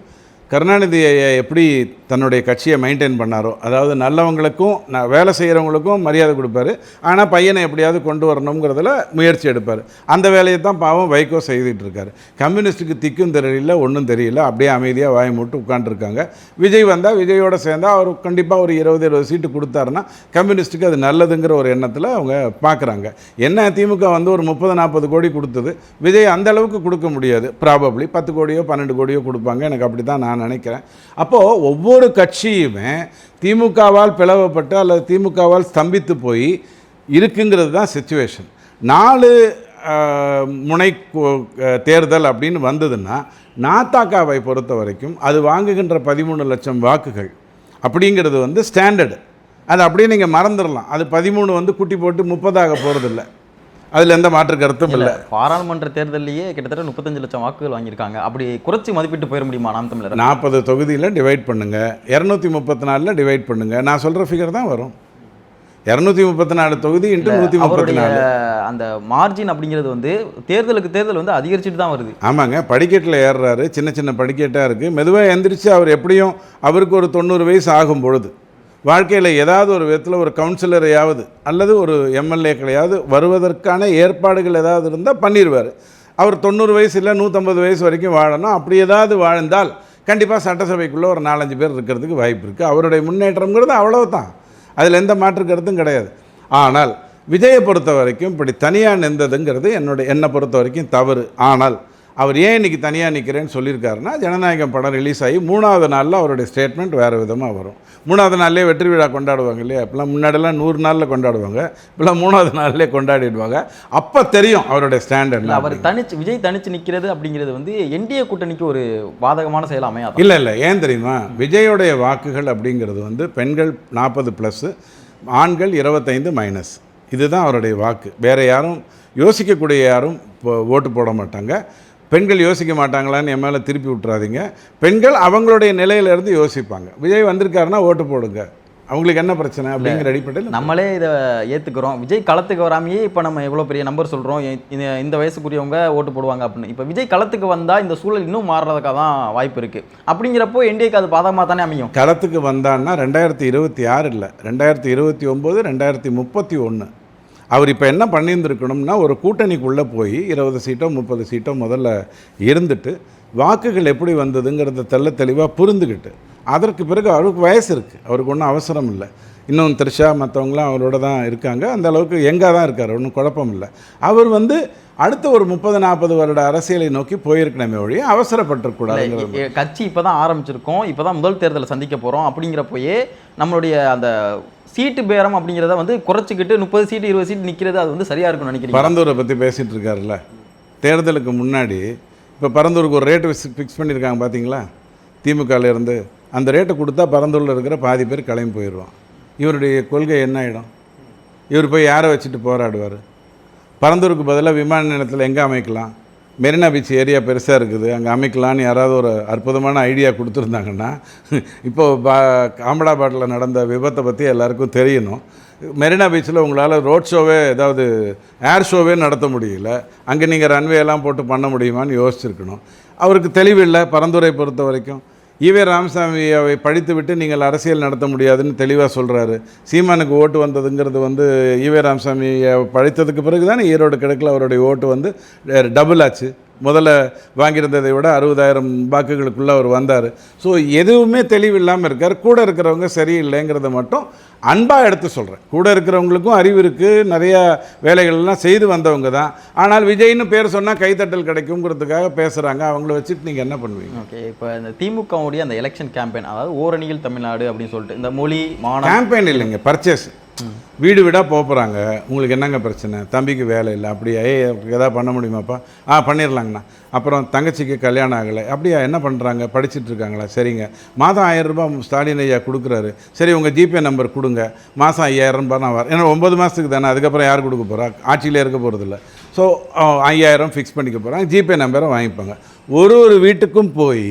கருணாநிதி ஐயா எப்படி தன்னுடைய கட்சியை மெயின்டைன் பண்ணாரோ அதாவது நல்லவங்களுக்கும் நான் வேலை செய்கிறவங்களுக்கும் மரியாதை கொடுப்பாரு. ஆனால் பையனை எப்படியாவது கொண்டு வரணுங்கிறதுல முயற்சி எடுப்பார். அந்த வேலையை தான் பாவம் வைகோ செய்துட்டு இருக்காரு. கம்யூனிஸ்ட்டுக்கு திக்கும் தெரியல ஒன்றும் தெரியல. அப்படியே அமைதியாக வாய் மூட்டு உட்காந்துருக்காங்க விஜய் வந்தால் விஜயோடு சேர்ந்தா அவர் கண்டிப்பாக ஒரு இருபது இருபது சீட்டு கொடுத்தாருன்னா கம்யூனிஸ்ட்டுக்கு அது நல்லதுங்கிற ஒரு எண்ணத்தில் அவங்க பார்க்குறாங்க என்ன திமுக வந்து ஒரு முப்பது நாற்பது கோடி கொடுத்தது விஜய் அந்த அளவுக்கு கொடுக்க முடியாது. ப்ராபப்ளி பத்து கோடியோ பன்னெண்டு கோடியோ கொடுப்பாங்க. எனக்கு அப்படி தான் நான் நினைக்கிறேன். அப்போது ஒவ்வொரு கட்சியுமே திமுகவால் பிளவப்பட்டு அல்லது திமுகவால் ஸ்தம்பித்து போய் இருக்குங்கிறது தான் சுச்சுவேஷன் நாலு முனை தேர்தல் அப்படின்னு வந்ததுன்னா நாத்தாக்காவை பொறுத்த வரைக்கும் அது வாங்குகின்ற பதிமூணு லட்சம் வாக்குகள் அப்படிங்கிறது வந்து ஸ்டாண்டர்டு அது அப்படியே நீங்கள் மறந்துடலாம். அது பதிமூணு வந்து குட்டி போட்டு முப்பதாக போகிறதில்ல அதில் எந்த மாற்று கருத்தும் இல்லை பாராளுமன்ற தேர்தல்லையே கிட்டத்தட்ட முப்பத்தஞ்சு லட்சம் வாக்குகள் வாங்கியிருக்காங்க. அப்படி குறைச்சி மதிப்பிட்டு போயிட முடியுமா நாம் தமிழர்? நாற்பது தொகுதியில் டிவைட் பண்ணுங்கள் இரநூத்தி முப்பத்தி நாலில் டிவைட் பண்ணுங்கள் நான் சொல்கிற ஃபிகர் தான் வரும். இரநூத்தி முப்பத்தி நாலு தொகுதி இன்ட்டு நூற்றி முப்பத்தி நாலு அந்த மார்ஜின் அப்படிங்கிறது வந்து தேர்தலுக்கு தேர்தல் வந்து அதிகரிச்சுட்டு தான் வருது. ஆமாங்க படிக்கட்டில் ஏறுறாரு. சின்ன சின்ன படிக்கட்டாக இருக்குது மெதுவாக எந்திரிச்சு அவர் எப்படியும் அவருக்கு ஒரு தொண்ணூறு வயசு ஆகும் பொழுது. வாழ்க்கையில் ஏதாவது ஒரு விதத்தில் ஒரு கவுன்சிலரையாவது அல்லது ஒரு எம்எல்ஏக்களையாவது வருவதற்கான ஏற்பாடுகள் ஏதாவது இருந்தால் பண்ணிடுவார் அவர் தொண்ணூறு வயசு இல்லை நூற்றம்பது வயசு வரைக்கும் வாழணும். அப்படி ஏதாவது வாழ்ந்தால் கண்டிப்பாக சட்டசபைக்குள்ளே ஒரு நாலஞ்சு பேர் இருக்கிறதுக்கு வாய்ப்பு இருக்குது அவருடைய முன்னேற்றம்ங்கிறது அவ்வளவுதான். அதில் எந்த மாற்று கருத்தும் கிடையாது. ஆனால் விஜயை பொறுத்த வரைக்கும் இப்படி தனியாக நின்றதுங்கிறது என்னுடைய என்னை பொறுத்த வரைக்கும் தவறு. ஆனால் அவர் ஏன் இன்னைக்கு தனியாக நிற்கிறேன்னு சொல்லியிருக்காருன்னா ஜனநாயகம் படம் ரிலீஸ் ஆகி மூணாவது நாளில் அவருடைய ஸ்டேட்மெண்ட் வேறு விதமாக வரும். மூணாவது நாள்லேயே வெற்றி விழா கொண்டாடுவாங்க இல்லையா? இப்போலாம் முன்னாடிலாம் நூறு நாளில் கொண்டாடுவாங்க இப்போலாம் மூணாவது நாள்லேயே கொண்டாடிடுவாங்க. அப்போ தெரியும் அவருடைய ஸ்டாண்டர்ட் அவர் தனிச்சு விஜய் தனிச்சு நிக்கிறது அப்படிங்கிறது வந்து என்டிஏ கூட்டணிக்கு ஒரு பாதகமான செயல் அமையாது. இல்லை இல்லை ஏன் தெரியுமா? விஜயோடைய வாக்குகள் அப்படிங்கிறது வந்து பெண்கள் நாற்பது ப்ளஸ்ஸு ஆண்கள் இருபத்தைந்து மைனஸ் இதுதான் அவருடைய வாக்கு. வேறு யாரும் யோசிக்கக்கூடிய யாரும் ஓட்டு போட மாட்டாங்க. பெண்கள் யோசிக்க மாட்டாங்களான்னு என் மேலே திருப்பி விட்டுறாதீங்க. பெண்கள் அவங்களுடைய நிலையிலேருந்து யோசிப்பாங்க. விஜய் வந்திருக்காருன்னா ஓட்டு போடுங்க. அவங்களுக்கு என்ன பிரச்சனை அப்படிங்கிற அடிப்படையில் நம்மளே இதை ஏத்துக்கிறோம். விஜய் களத்துக்கு வராமையே இப்போ நம்ம எவ்வளோ பெரிய நம்பர் சொல்றோம். இ- இந்த வயசுக்குரியவங்க ஓட்டு போடுவாங்க அப்படின்னு. இப்போ விஜய் களத்துக்கு வந்தா இந்த சூழல் இன்னும் மாறுறதுக்காக தான் வாய்ப்பு இருக்கு. அப்படிங்கிறப்போ என்டிஏக்கு அது பாதகமாக தானே அமையும்? களத்துக்கு வந்தான்னா ரெண்டாயிரத்தி இருபத்தி ஆறு இல்லை ரெண்டாயிரத்தி இருபத்தி ஒம்பது ரெண்டாயிரத்தி முப்பத்தி ஒன்று அவர் இப்போ என்ன பண்ணியிருந்துருக்கணும்னா ஒரு கூட்டணிக்குள்ளே போய் இருபது சீட்டோ முப்பது சீட்டோ முதல்ல இருந்துட்டு வாக்குகள் எப்படி வந்ததுங்கிறத தெள்ள தெளிவாக புரிந்துக்கிட்டு அதற்கு பிறகு அவருக்கு வயசு இருக்குது அவருக்கு ஒன்றும் அவசரம் இல்லை. இன்னும் த்ரிஷா மற்றவங்களாம் அவரோட தான் இருக்காங்க. அந்த அளவுக்கு எங்கே தான் இருக்கார். ஒன்றும் குழப்பம் இல்லை. அவர் வந்து அடுத்த ஒரு முப்பது நாற்பது வருட அரசியலை நோக்கி போயிருக்கணுமே ஒழிய எ- கட்சி இப்பதான் ஆரம்பிச்சிருக்கோம். இப்பதான் முதல் தேர்தலை சந்திக்க போறோம் அப்படிங்கிறப்போயே நம்மளுடைய அந்த சீட்டு பேரம் அப்படிங்கிறத வந்து குறைச்சிக்கிட்டு முப்பது சீட்டு இருபது சீட்டு நிக்கிறது அது வந்து சரியா இருக்கும்னு நினைக்கிறீங்க பரந்தூரை பற்றி பேசிகிட்டு இருக்காருல்ல. தேர்தலுக்கு முன்னாடி இப்போ பரந்தூருக்கு ஒரு ரேட்டு ஃபிக்ஸ் பண்ணியிருக்காங்க பார்த்தீங்களா திமுகல இருந்து அந்த ரேட்டை கொடுத்தா பரந்தூரில் இருக்கிற பாதி பேர் கிளம்பி போயிடுவான் இவருடைய கொள்கை என்ன ஆகிடும் இவர் போய் யாரை வச்சுட்டு போராடுவார்? பரந்தூருக்கு பதிலாக விமான நிலையத்தில் எங்கே அமைக்கலாம்? மெரினா பீச் ஏரியா பெருசாக இருக்குது. அங்கே அமைக்கலான்னு யாராவது ஒரு அற்புதமான ஐடியா கொடுத்துருந்தாங்கன்னா இப்போது பா காமடாபாட்டில் நடந்த விபத்தை பற்றி எல்லாருக்கும் தெரியணும். மெரினா பீச்சில் உங்களால் ரோட் ஷோவே ஏதாவது ஏர் ஷோவே நடத்த முடியல. அங்கே நீங்கள் ரன்வே எல்லாம் போட்டு பண்ண முடியுமான்னு யோசிச்சிருக்கணும். அவருக்கு தெளிவில்லை. பரந்துரை பொறுத்த வரைக்கும் ஈவே ராமசாமியை படித்துவிட்டு நீங்கள் அரசியல் நடத்த முடியாதுன்னு தெளிவாக சொல்கிறாரு. சீமானுக்கு ஓட்டு வந்ததுங்கிறது வந்து ஈவே ராமசாமியை படித்ததுக்கு பிறகு தானே ஈரோடு கிழக்கில் அவருடைய ஓட்டு வந்து டபுள் ஆச்சு. முதல்ல வாங்கியிருந்ததை விட அறுபதாயிரம் வாக்குகளுக்குள்ளே அவர் வந்தார். ஸோ எதுவுமே தெளிவில்லாமல் இருக்கார். கூட இருக்கிறவங்க சரியில்லைங்கிறத மட்டும் அன்பாக எடுத்து சொல்கிறேன் கூட இருக்கிறவங்களுக்கும் அறிவு இருக்குது நிறையா வேலைகள்லாம் செய்து வந்தவங்க தான். ஆனால் விஜய்னு பேர் சொன்னால் கைத்தட்டல் கிடைக்குங்கிறதுக்காக பேசுகிறாங்க அவங்கள வச்சுட்டு நீங்கள் என்ன பண்ணுவீங்க? ஓகே இப்போ இந்த திமுகவுடைய அந்த எலெக்ஷன் கேம்பெயின் அதாவது ஓரணியில் தமிழ்நாடு அப்படின்னு சொல்லிட்டு இந்த மொழி கேம்பெயின் இல்லைங்க பர்ச்சேஸ் வீடு வீடாக போகிறாங்க உங்களுக்கு என்னங்க பிரச்சனை? தம்பிக்கு வேலை இல்லை. அப்படியா? ஏ எதாவது பண்ண முடியுமாப்பா? ஆ பண்ணிடலாங்கண்ணா அப்புறம் தங்கச்சிக்கு கல்யாணம் ஆகலை. அப்படியா? என்ன பண்ணுறாங்க படிச்சிட்டு இருக்காங்களா? சரிங்க. மாதம் ஆயிரம் ரூபாய் ஸ்டாலின் ஐயா கொடுக்குறாரு. சரி உங்கள் ஜிபே நம்பர் கொடுங்க. மாதம் ஐயாயிரம் நான் வரேன். ஏன்னா ஒம்பது மாதத்துக்கு தானே அதுக்கப்புறம் யார் கொடுக்க போகிறா ஆட்சியிலே இருக்க போகிறதில்ல ஸோ ஐயாயிரம் ஃபிக்ஸ் பண்ணிக்க போகிறாங்க ஜிபே நம்பரை வாங்கிப்பாங்க. ஒரு ஒரு வீட்டுக்கும் போய்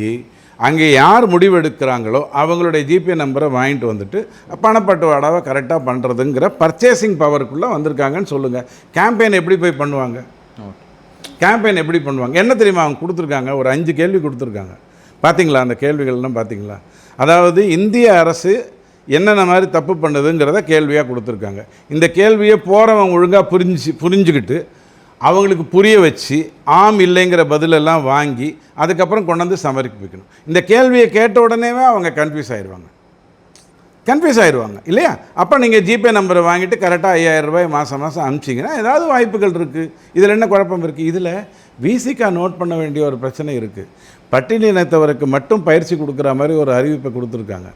அங்கே யார் முடிவெடுக்கிறாங்களோ அவங்களுடைய ஜிபே நம்பரை வாங்கிட்டு வந்துட்டு பணப்பட்டுவாடாவை கரெக்டாக பண்ணுறதுங்கிற பர்ச்சேசிங் பவருக்குள்ளே வந்திருக்காங்கன்னு சொல்லுங்கள் கேம்பெயின் எப்படி போய் பண்ணுவாங்க? கேம்பெயின் எப்படி பண்ணுவாங்க? என்ன தெரியுமா அவங்க கொடுத்துருக்காங்க? ஒரு அஞ்சு கேள்வி கொடுத்துருக்காங்க. பார்த்தீங்களா அந்த கேள்விகள்லாம் பார்த்தீங்களா? அதாவது இந்திய அரசு என்னென்ன மாதிரி தப்பு பண்ணுதுங்கிறத கேள்வியாக கொடுத்துருக்காங்க. இந்த கேள்வியை போகிறவன் ஒழுங்காக புரிஞ்சு புரிஞ்சுக்கிட்டு அவங்களுக்கு புரிய வச்சு ஆம் இல்லைங்கிற பதிலெல்லாம் வாங்கி அதுக்கப்புறம் கொண்டு வந்து சமர்ப்பிக்கணும் இந்த கேள்வியை கேட்ட உடனேவே அவங்க கன்ஃபியூஸ் ஆயிடுவாங்க. கன்ஃபியூஸ் ஆயிடுவாங்க இல்லையா? அப்போ நீங்கள் ஜிபே நம்பரை வாங்கிட்டு கரெக்டாக ஐயாயிரம் ரூபாய் மாதம் மாதம் அனுப்பிச்சிங்கன்னா ஏதாவது வாய்ப்புகள் இருக்குது இதில் என்ன குழப்பம் இருக்குது இதில் விசிகா நோட் பண்ண வேண்டிய ஒரு பிரச்சனை இருக்குது பட்டியலினத்தவருக்கு மட்டும் பயிற்சி கொடுக்குற மாதிரி ஒரு அறிவிப்பை கொடுத்துருக்காங்க.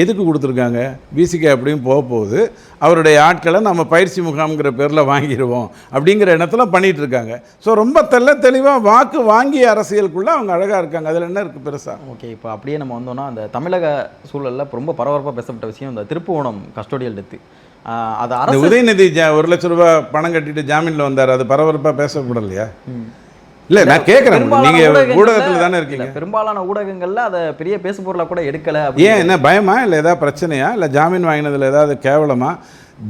எதுக்கு கொடுத்துருக்காங்க? விசிகா எப்படியும் போக போகுது அவருடைய ஆட்களை நம்ம பயிற்சி முகாம்ங்கிற பேரில் வாங்கிடுவோம் அப்படிங்கிற இடத்துல பண்ணிகிட்டு இருக்காங்க ஸோ ரொம்ப தெள்ள தெளிவாக வாக்கு வாங்கிய அரசியலுக்குள்ளே அவங்க அழகாக இருக்காங்க. அதில் என்ன இருக்குது பெருசாக ஓகே இப்போ அப்படியே நம்ம வந்தோம்னா அந்த தமிழக சூழலில் ரொம்ப பரபரப்பாக பேசப்பட்ட விஷயம் இந்த திருப்புவனம் கஸ்டோடியல் டெத்து அது உதயநிதி ஜா ஒரு லட்ச ரூபாய் பணம் கட்டிட்டு ஜாமீனில் வந்தார். அது பரபரப்பாக பேசப்படலையா. இல்லை நான் கேட்குறேன் நீங்கள் ஊடகத்தில் தானே இருக்கீங்க. பெரும்பாலான ஊடகங்கள்ல அதை பெரிய பேசு பொருளா கூட எடுக்கல ஏன் என்ன பயமா? இல்லை ஏதாவது பிரச்சனையா? இல்லை ஜாமீன் வாங்கினதில் ஏதாவது கேவலமா?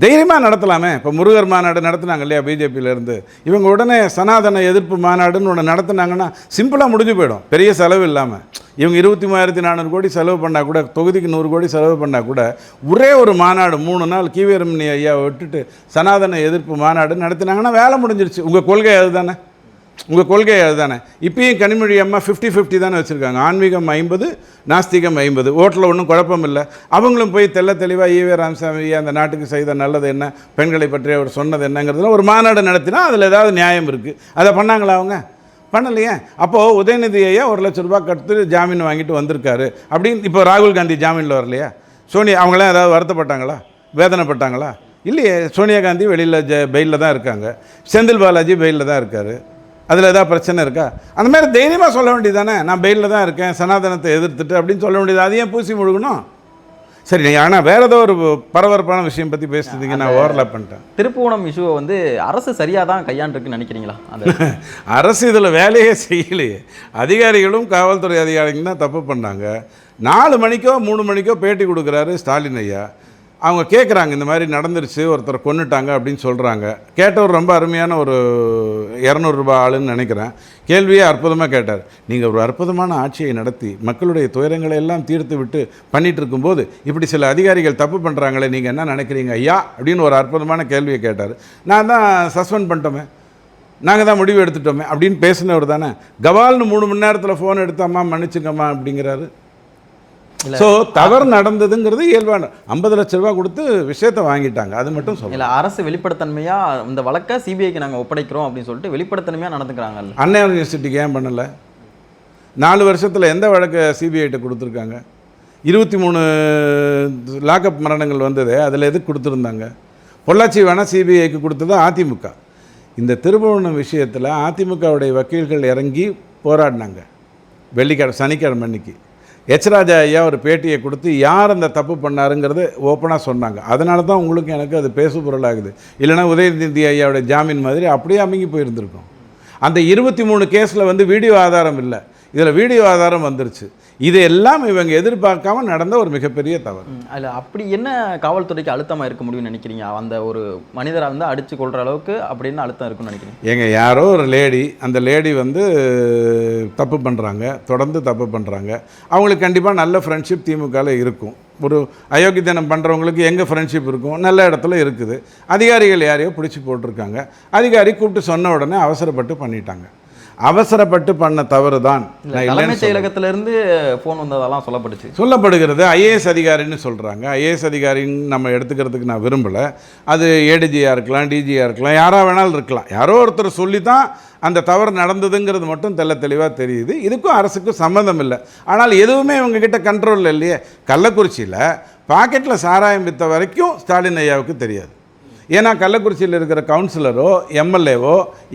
தைரியமாக நடத்தலாமே. இப்போ முருகர் மாநாடு நடத்துனாங்க இல்லையா பிஜேபியில இருந்து? இவங்க உடனே சனாதன எதிர்ப்பு மாநாடுன்னு ஒன்று நடத்துனாங்கன்னா சிம்பிளாக முடிஞ்சு போயிடும். பெரிய செலவு இல்லாமல் இவங்க இருபத்தி மூவாயிரத்தி நானூறு கோடி செலவு பண்ணால் கூட தொகுதிக்கு நூறு கோடி செலவு பண்ணால் கூட ஒரே ஒரு மாநாடு மூணு நாள் கீவேரமணி ஐயா விட்டுட்டு சனாதன எதிர்ப்பு மாநாடு நடத்தினாங்கன்னா வேலை முடிஞ்சிருச்சு. உங்கள் கொள்கை அதுதானே? உங்கள் கொள்கை அதுதானே. இப்பயும் கனிமொழி அம்மா ஃபிஃப்டி ஃபிஃப்டி தானே வச்சுருக்காங்க. ஆன்மீகம் ஐம்பது நாஸ்திகம் ஐம்பது. ஓட்டில் ஒன்றும் குழப்பம் இல்லை அவங்களும் போய் தெள்ள தெளிவாக ஈவே ராமசாமி ஐயா அந்த நாட்டுக்கு செய்த நல்லது என்ன பெண்களை பற்றி அவர் சொன்னது என்னங்கிறதுல ஒரு மாநாடு நடத்தினா அதில் ஏதாவது நியாயம் இருக்குது அதை பண்ணாங்களா அவங்க? பண்ணலையே. அப்போது உதயநிதி ஐயா ஒரு லட்ச ரூபா கட்டு ஜாமீன் வாங்கிட்டு வந்திருக்காரு. அப்படின்னு இப்போ ராகுல் காந்தி ஜாமீனில் வரலையா? சோனியா அவங்களாம் ஏதாவது வருத்தப்பட்டாங்களா? வேதனைப்பட்டாங்களா? இல்லையே. சோனியா காந்தி வெளியில் ஜ பெயிலில் தான் இருக்காங்க. செந்தில் பாலாஜி பெயிலில் தான் இருக்கார். அதில் ஏதாவது பிரச்சனை இருக்கா? அந்த மாதிரி தைரியமாக சொல்ல வேண்டியதானே நான் பெயிலில் தான் இருக்கேன் சனாதனத்தை எதிர்த்துட்டு அப்படின்னு சொல்ல வேண்டியது அதையும் பூசி முழுகணும். சரி ஆனால் வேறு ஏதோ ஒரு பரபரப்பான விஷயம் பற்றி பேசுறதுங்க நான் ஓவர்லாப் பண்ணிட்டேன். திருப்புவனம் இஷ்யூவை வந்து அரசு சரியா தான் கையாண்டுருக்குன்னு நினைக்கிறீங்களா? அரசு இதில் வேலையே செய்யலையே. அதிகாரிகளும் காவல்துறை அதிகாரிகளும் தான் தப்பு பண்ணாங்க. நாலு மணிக்கோ மூணு மணிக்கோ பேட்டி கொடுக்குறாரு ஸ்டாலின் ஐயா. அவங்க கேட்குறாங்க இந்த மாதிரி நடந்துருச்சு ஒருத்தரை கொன்னுட்டாங்க அப்படின்னு சொல்கிறாங்க கேட்டவர் ரொம்ப அருமையான ஒரு இரநூறுபா ஆளுன்னு நினைக்கிறேன். கேள்வியே அற்புதமாக கேட்டார். நீங்கள் ஒரு அற்புதமான ஆட்சியை நடத்தி மக்களுடைய துயரங்களை எல்லாம் தீர்த்து விட்டு பண்ணிகிட்டு இருக்கும்போது இப்படி சில அதிகாரிகள் தப்பு பண்ணுறாங்களே நீங்கள் என்ன நினைக்கிறீங்க ஐயா? அப்படின்னு ஒரு அற்புதமான கேள்வியை கேட்டார். நான் தான் சஸ்பெண்ட் பண்ணிட்டோமே நாங்கள் தான் முடிவு எடுத்துட்டோமே அப்படின்னு பேசினவர் தானே. கவால்னு மூணு மணி நேரத்தில் ஃபோன் எடுத்தாம்மா மன்னிச்சுங்கம்மா அப்படிங்கிறாரு. ஸோ தவறு நடந்ததுங்கிறது இயல்பான ஐம்பது லட்ச ரூபா கொடுத்து விஷயத்தை வாங்கிட்டாங்க. அது மட்டும் சொல்ல இல்ல அரசு வெளிப்படைத்தன்மையா இந்த வழக்கை சிபிஐக்கு நாங்க ஒப்படைக்கிறோம் அப்படின்னு சொல்லிட்டு வெளிப்படைத்தன்மையா நடந்துக்கிறாங்கல்ல. அண்ணா யூனிவர்சிட்டிக்கு ஏன் பண்ணலை? நாலு வருஷத்தில் எந்த வழக்கை சிபிஐட்ட கொடுத்துருக்காங்க? இருபத்தி மூணு லாக்அப் மரணங்கள் வந்தது அதில் எதுக்கு கொடுத்துருந்தாங்க? பொள்ளாச்சி வேணால் சிபிஐக்கு கொடுத்தது அதிமுக. இந்த திருபுவனம் விஷயத்தில் அதிமுகவுடைய வக்கீல்கள் இறங்கி போராடினாங்க. வெள்ளிக்கிழமை சனிக்கிழமை அன்னைக்கு. எச்ராஜா ஐயா ஒரு பேட்டியை கொடுத்து யார் அந்த தப்பு பண்ணாருங்கிறது ஓப்பனாக சொன்னாங்க. அதனால தான் உங்களுக்கு எனக்கு அது பேசு பொருளாகுது. இல்லைன்னா உதயநிதி ஐயாவோட ஜாமீன் மாதிரி அப்படியே அமைங்கி போயிருந்திருக்கும். அந்த இருபத்தி மூணு கேஸில் வந்து வீடியோ ஆதாரம் இல்லை. இதில் வீடியோ ஆதாரம் வந்துருச்சு. இது எல்லாம் இவங்க எதிர்பார்க்காம நடந்த ஒரு மிகப்பெரிய தவறு. அதுல அப்படி என்ன காவல்துறைக்கு அழுத்தமா இருக்க முடியும்னு நினைக்கிறீங்க? அந்த ஒரு மனிதரை வந்து அடிச்சு கொள்ற அளவுக்கு அப்படின்னு அழுத்தம் இருக்கும்னு நினைக்கிறீங்க? ஏங்க யாரோ ஒரு லேடி அந்த லேடி வந்து தப்பு பண்ணுறாங்க தொடர்ந்து தப்பு பண்ணுறாங்க அவங்களுக்கு கண்டிப்பாக நல்ல ஃப்ரெண்ட்ஷிப் திமுகவில் இருக்கும். ஒரு அயோக்கியத்தனம் பண்ணுறவங்களுக்கு எங்கே ஃப்ரெண்ட்ஷிப் இருக்கும்? நல்ல இடத்துல இருக்குது. அதிகாரிகள் யாரையோ பிடிச்சி போட்டிருக்காங்க. அதிகாரி கூப்பிட்டு சொன்ன உடனே அவசரப்பட்டு பண்ணிட்டாங்க. அவசரப்பட்டு பண்ண தவறு தான் தலைமைச் இல்லைன்னு சொல்லல. செயலகத்துல இருந்து போன் வந்ததெல்லாம் சொல்லப்பட்டுச்சு. சொல்லப்படுகிறது. ஐஏஎஸ் அதிகாரின்னு சொல்கிறாங்க ஐஏஎஸ் அதிகாரின்னு நம்ம எடுத்துக்கிறதுக்கு நான் விரும்பலை. அது ஏடிஜியாக இருக்கலாம் டிஜியாக இருக்கலாம் யாராக வேணாலும் இருக்கலாம். யாரோ ஒருத்தர் சொல்லி தான் அந்த தவறு நடந்ததுங்கிறது மட்டும் தெள்ள தெளிவாக தெரியுது. இதுக்கும் அரசுக்கும் சம்மந்தம் இல்லை. ஆனால் எதுவுமே இவங்ககிட்ட கண்ட்ரோலில் இல்லையே. கள்ளக்குறிச்சியில் பாக்கெட்டில் சாராயம் விற்ற வரைக்கும் ஸ்டாலின் ஐயாவுக்கு தெரியாது. ஏன்னா கள்ளக்குறிச்சியில் இருக்கிற கவுன்சிலரோ எம்எல்ஏவோ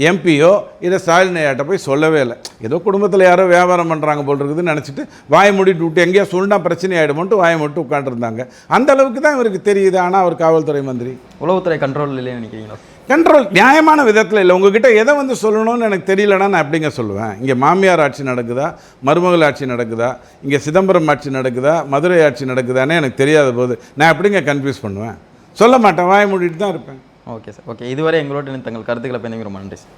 எம்பியோ இதை ஸ்டாலின் ஐயாட்ட போய் சொல்லவே இல்லை. ஏதோ குடும்பத்தில் யாரோ வியாபாரம் பண்ணுறாங்க போல் இருக்குதுன்னு நினச்சிட்டு வாயை மூடிட்டு விட்டு எங்கேயோ சொன்னா பிரச்சனை ஆகிடுமோன்ட்டு வாயை மட்டும் உட்காந்துருந்தாங்க அந்த அளவுக்கு தான் இவருக்கு தெரியுது. ஆனால் அவர் காவல்துறை மந்திரி. உளவுத்துறை கண்ட்ரோல் இல்லைன்னு நினைக்கிறீங்களா? கண்ட்ரோல் நியாயமான விதத்தில் இல்லை. உங்ககிட்ட எதை வந்து சொல்லணும்னு எனக்கு தெரியலனா நான் எப்படிங்க சொல்லுவேன்? இங்கே மாமியார் ஆட்சி நடக்குதா? மருமகள் ஆட்சி நடக்குதா? இங்கே சிதம்பரம் ஆட்சி நடக்குதா? மதுரை ஆட்சி நடக்குதானே எனக்கு தெரியாத போது நான் எப்படிங்க கன்ஃபியூஸ் பண்ணுவேன்? சொல்ல மாட்டேன் வாய் மூடிட்டு தான் இருப்பேன். ஓகே சார் ஓகே இதுவரை எங்களோட தங்கள் கருத்துக்களை பயந்து ரொம்ப நன்றி சார்